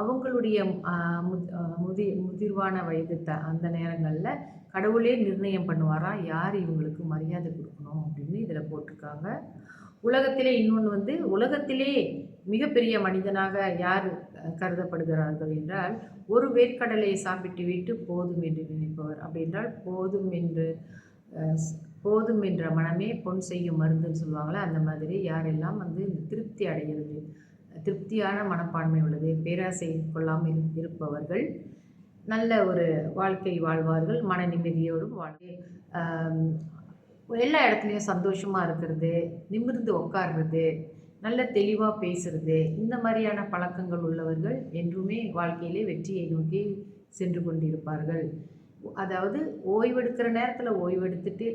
அவங்களுடைய முதி முதிர்வான வயது த அந்த நேரங்களில் கடவுளே நிர்ணயம் பண்ணுவாராம் யார் இவங்களுக்கு மரியாதை கொடுக்கணும் அப்படின்னு இதில் போட்டிருக்காங்க. உலகத்திலே இன்னொன்று வந்து உலகத்திலே மிகப்பெரிய மனிதனாக யார் கருதப்படுகிறார்கள் என்றால் ஒரு வேர்க்கடலை சாப்பிட்டு விட்டு போதும் என்று நினைப்பவர். அப்படின்றால் போதும் என்று போதும் என்ற மனமே பொன் செய்யும் மருந்துன்னு சொல்லுவாங்களே அந்த மாதிரி யாரெல்லாம் வந்து இந்த திருப்தி அடைகிறது? திருப்தியான மனப்பான்மை உள்ளது. பேராசை கொள்ளாமல் இருப்பவர்கள் நல்ல ஒரு வாழ்க்கை வாழ்வார்கள். மன நிம்மதியோடும் வாழ்க்கை எல்லா இடத்துலையும் சந்தோஷமாக இருக்கிறது நிமிர்ந்து உட்கார்றது நல்ல தெளிவாக பேசுறது இந்த மாதிரியான பழக்கங்கள் உள்ளவர்கள் என்றுமே வாழ்க்கையிலே வெற்றியை நோக்கி சென்று கொண்டிருப்பார்கள். அதாவது ஓய்வெடுக்கிற நேரத்தில் ஓய்வெடுத்துட்டு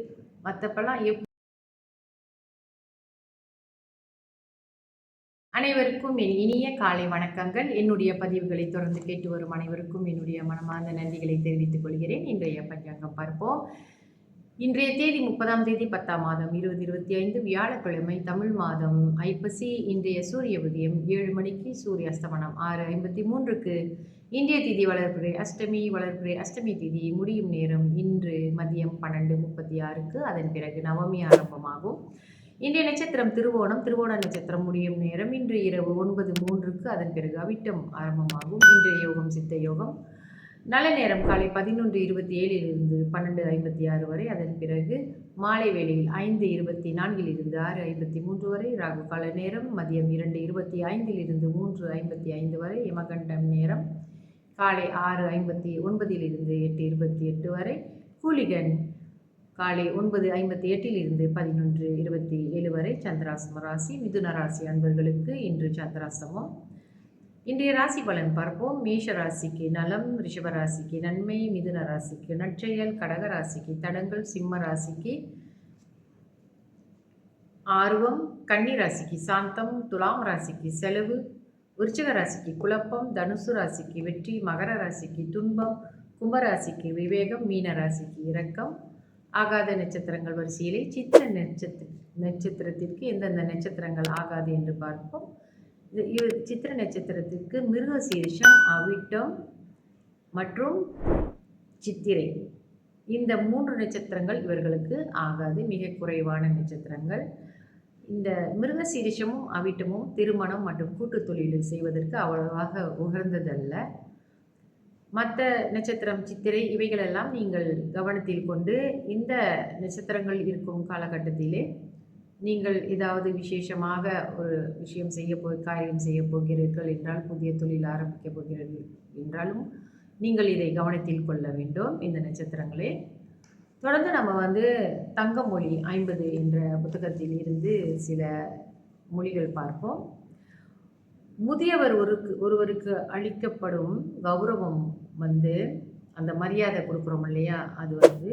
மற்றப்பெல்லாம் எப் அனைவருக்கும் என் இனிய காலை வணக்கங்கள். என்னுடைய பதிவுகளை தொடர்ந்து கேட்டு வரும் அனைவருக்கும் என்னுடைய மனமார்ந்த நன்றிகளை தெரிவித்துக் கொள்கிறேன். இன்றைய பஞ்சாங்கம் பார்ப்போம். இன்றைய தேதி முப்பதாம் தேதி பத்தாம் மாதம் இருபது இருபத்தி ஐந்து வியாழக்கிழமை தமிழ் மாதம். ஐப்பசி இன்றைய சூரிய உதயம் ஏழு மணிக்கு சூரிய அஸ்தமனம். ஆறு ஐம்பத்தி மூன்றுக்கு இந்திய திதி வளர்ப்புரை அஷ்டமி வளர்ப்புரை அஷ்டமி திதி முடியும் நேரம் இன்று மதியம் பன்னெண்டு முப்பத்தி ஆறுக்கு. அதன் பிறகு நவமி ஆரம்பமாகும். இன்றைய நட்சத்திரம் திருவோணம் திருவோண நட்சத்திரம் முடியும் நேரம். இன்று இரவு ஒன்பது மூன்றுக்கு அதன் பிறகு அவிட்டம் ஆரம்பமாகும். இன்றைய யோகம் சித்த யோகம். நல்ல நேரம் காலை பதினொன்று இருபத்தி ஏழிலிருந்து பன்னெண்டு ஐம்பத்தி ஆறு வரை. அதன் பிறகு மாலை வேளையில் ஐந்து இருபத்தி நான்கிலிருந்து ஆறு ஐம்பத்தி மூன்று வரை. ராகு கால நேரம் மதியம் இரண்டு இருபத்தி ஐந்திலிருந்து மூன்று ஐம்பத்தி ஐந்து வரை. யமகண்டம் நேரம் காலை ஆறு ஐம்பத்தி ஒன்பதிலிருந்து எட்டு இருபத்தி எட்டு வரை. கூலிகன் காலை ஒன்பது ஐம்பத்தி எட்டிலிருந்து பதினொன்று இருபத்தி ஏழு வரை சந்திராசம ராசி மிதுன ராசி அன்பர்களுக்கு இன்று சந்திராசமம் இன்றைய ராசி பலன் பார்ப்போம். மேஷ ராசிக்கு நலம் ரிஷப ராசிக்கு நன்மை மிதுன ராசிக்கு நற்செயல் கடக ராசிக்கு தடங்கள் சிம்ம ராசிக்கு ஆர்வம் கன்னி ராசிக்கு சாந்தம் துலாம் ராசிக்கு செலவு விருச்சிக ராசிக்கு குழப்பம் தனுசு ராசிக்கு வெற்றி மகர ராசிக்கு துன்பம் கும்பராசிக்கு விவேகம் மீன ராசிக்கு இரக்கம். ஆகாத நட்சத்திரங்கள் வரிசையிலே சித்திர நட்சத்திர நட்சத்திரத்திற்கு எந்தெந்த நட்சத்திரங்கள் ஆகாது என்று பார்ப்போம். சித்திர நட்சத்திரத்திற்கு மிருகசீரிஷம் அவிட்டம் மற்றும் சித்திரை. இந்த மூன்று நட்சத்திரங்கள் இவர்களுக்கு ஆகாது மிக குறைவான நட்சத்திரங்கள். இந்த மிருகசீரிஷமும் அவிட்டமும் திருமணம் மற்றும் கூட்டு தொழில் செய்வதற்கு அவ்வளவாக உகர்ந்ததல்ல மற்ற நட்சத்திரம் சித்திரை இவைகளெல்லாம் நீங்கள் கவனத்தில் கொண்டு இந்த நட்சத்திரங்கள் இருக்கும் காலகட்டத்திலே நீங்கள் ஏதாவது விசேஷமாக ஒரு விஷயம் செய்ய போ காரியம் செய்ய போகிறீர்கள் என்றால் புதிய தொழில் ஆரம்பிக்க போகிறீர்கள் என்றாலும் நீங்கள் இதை கவனத்தில் கொள்ள வேண்டும் இந்த நட்சத்திரங்களே. தொடர்ந்து நம்ம வந்து தங்கமொழி ஐம்பது என்ற புத்தகத்தில் இருந்து சில மொழிகள் பார்ப்போம். முதியவர் ஒரு ஒருவருக்கு அளிக்கப்படும் கௌரவம் வந்து அந்த மரியாதை கொடுக்குறோம் இல்லையா? அது வந்து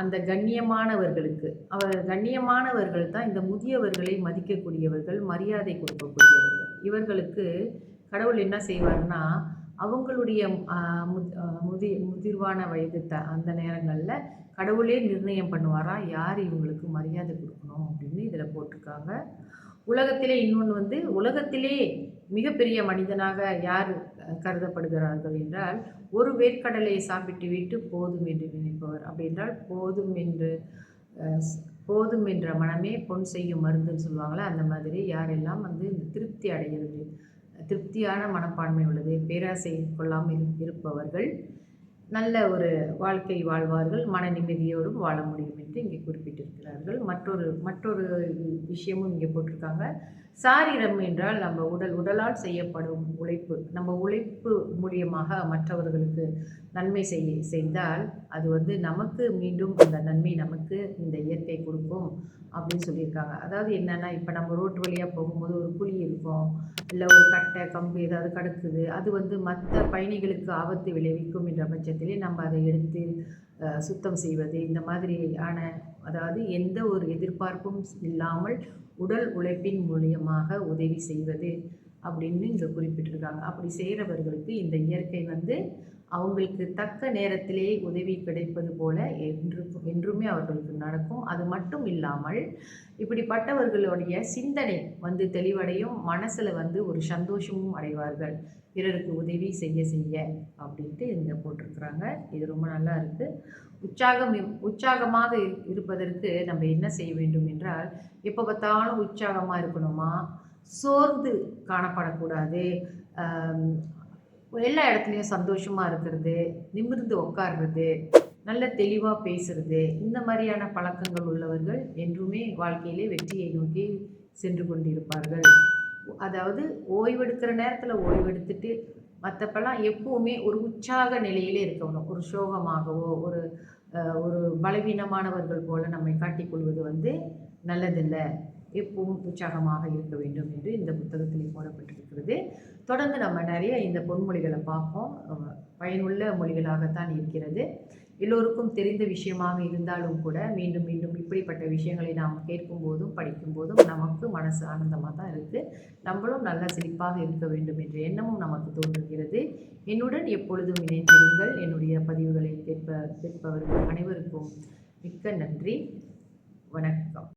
அந்த கண்ணியமானவர்களுக்கு. அவர் கண்ணியமானவர்கள் தான் இந்த முதியவர்களை மதிக்கக்கூடியவர்கள் மரியாதை கொடுக்கக்கூடியவர்கள். இவர்களுக்கு கடவுள் என்ன செய்வார்னா அவங்களுடைய முதி முதிர்வான வயது த அந்த நேரங்களில் கடவுளே நிர்ணயம் பண்ணுவாராம் யார் இவங்களுக்கு மரியாதை கொடுக்கணும் அப்படின்னு இதில் போட்டிருக்காங்க. உலகத்திலே இன்னொன்று வந்து உலகத்திலே மிகப்பெரிய மனிதனாக யார் கருதப்படுகிறார்கள் என்றால் ஒரு வேர்க்கடலை சாப்பிட்டு விட்டு போதும் என்று நினைப்பவர். அப்படின்றால் போதும் என்று போதும் என்ற மனமே பொன் செய்யும் மருந்துன்னு சொல்லுவாங்களே அந்த மாதிரி யாரெல்லாம் வந்து இந்த திருப்தி அடைகிறது திருப்தியான மனப்பான்மை உள்ளது பேராசை கொள்ளாமல் இருப்பவர்கள் நல்ல ஒரு வாழ்க்கை வாழ்வார்கள் மன நிம்மதியோடும் வாழ முடியும் என்று இங்கே குறிப்பிட்டிருக்கிறார்கள். மற்றொரு மற்றொரு விஷயமும் இங்கே போட்டிருக்காங்க. சாரீரம் என்றால் நம்ம உடல் உடலால் செய்யப்படும் உழைப்பு. நம்ம உழைப்பு மூலியமாக மற்றவர்களுக்கு நன்மை செய் செய்தால் அது வந்து நமக்கு மீண்டும் அந்த நன்மை நமக்கு இந்த இயற்கை கொடுக்கும் அப்படின்னு சொல்லியிருக்காங்க. அதாவது என்னென்னா இப்போ நம்ம ரோட்டு வழியாக போகும்போது ஒரு குழி இருக்கும் இல்லை ஒரு கட்டை கம்பு ஏதாவது கடக்குது அது வந்து மற்ற பயணிகளுக்கு ஆபத்து விளைவிக்கும் என்ற பட்சத்திலே நம்ம அதை எடுத்து சுத்தம் செய்வது இந்த மாதிரியான அதாவது எந்த ஒரு எதிர்பார்ப்பும் இல்லாமல் உடல் உழைப்பின் மூலியமாக உதவி செய்வது அப்படின்னு இங்கே குறிப்பிட்டிருக்காங்க. அப்படி செய்கிறவர்களுக்கு இந்த இயற்கை வந்து அவங்களுக்கு தக்க நேரத்திலே உதவி கிடைப்பது போல என்று என்றுமே அவர்களுக்கு நடக்கும். அது மட்டும் இல்லாமல் இப்படிப்பட்டவர்களுடைய சிந்தனை வந்து தெளிவடையும் மனசில் வந்து ஒரு சந்தோஷமும் அடைவார்கள். பிறருக்கு உதவி செய்ய செய்ய அப்படின்ட்டு இங்கே போட்டிருக்கிறாங்க. இது ரொம்ப நல்லா இருக்குது உற்சாகம் உற்சாகமாக இருப்பதற்கு நம்ம என்ன செய்ய வேண்டும் என்றால் எப்போ பார்த்தாலும் உற்சாகமாக இருக்கணுமா? சோர்ந்து காணப்படக்கூடாது. எல்லா இடத்துலையும் சந்தோஷமாக இருக்கிறது நிமிர்ந்து உட்கார்றது நல்ல தெளிவாக பேசுறது இந்த மாதிரியான பழக்கங்கள் உள்ளவர்கள் என்றுமே வாழ்க்கையிலே வெற்றியை நோக்கி சென்று கொண்டிருப்பார்கள். அதாவது ஓய்வெடுக்கிற நேரத்தில் ஓய்வெடுத்துட்டு மற்றப்பெல்லாம் எப்போவுமே ஒரு உற்சாக நிலையிலே இருக்கணும். ஒரு சோகமாகவோ ஒரு ஒரு பலவீனமானவர்கள் போல நம்மை காட்டிக்கொள்வது வந்து நல்லதில்லை. எப்பவும் உற்சாகமாக இருக்க வேண்டும் என்று இந்த புத்தகத்தில் போடப்பட்டிருக்கிறது. தொடர்ந்து நம்ம நிறைய இந்த பொன்மொழிகளை பார்ப்போம். பயனுள்ள மொழிகளாகத்தான் இருக்கிறது. எல்லோருக்கும் தெரிந்த விஷயமாக இருந்தாலும் கூட மீண்டும் மீண்டும் இப்படிப்பட்ட விஷயங்களை நாம் கேட்கும் போதும் படிக்கும் போதும் நமக்கு மனசு ஆனந்தமாக தான் இருக்குது நம்மளும் நல்ல சிரிப்பாக இருக்க வேண்டும் என்ற எண்ணமும் நமக்கு தோன்றுகிறது. என்னுடன் எப்பொழுதும் இணைந்திருங்கள். என்னுடைய பதிவுகளை கேட்ப கேட்பவர்கள் அனைவருக்கும் மிக்க நன்றி. வணக்கம்.